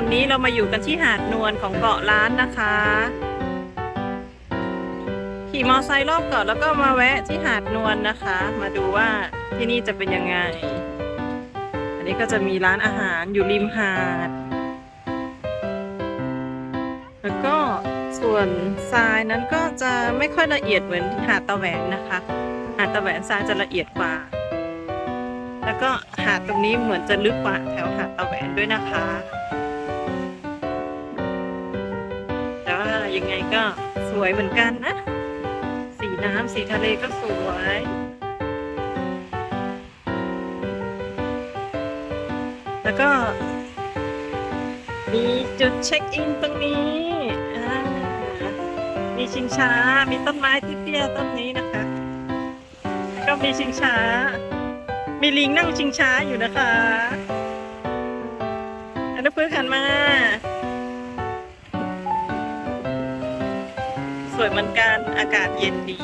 อนี้เรามาอยู่กันที่หาดนวลของเกาะล้านนะคะ ขี่มอไซค์รอบเกาะแล้วก็มาแวะที่หาดนวลนะคะ มาดูว่าที่นี่จะเป็นยังไง อันนี้ก็จะมีร้านอาหารอยู่ริมหาด แล้วก็ส่วนทรายนั้นก็จะไม่ค่อยละเอียดเหมือนหาดตะแหวนนะคะ หาดตะแหวนทรายจะละเอียดกว่า แล้วก็หาดตรงนี้เหมือนจะลึกกว่าแถวหาดตะแหวนด้วยนะคะ ยังไงก็สวยเหมือนกันนะ สีน้ำสีทะเลก็สวยแล้วก็ มีจุดเช็คอินตรงนี้ มีชิงช้า มีต้นไม้ที่เตี้ยต้นนี้นะคะ ก็มีชิงช้า มีลิงนั่งชิงช้าอยู่นะคะ วยเหมือนกันอากาศเย็นดี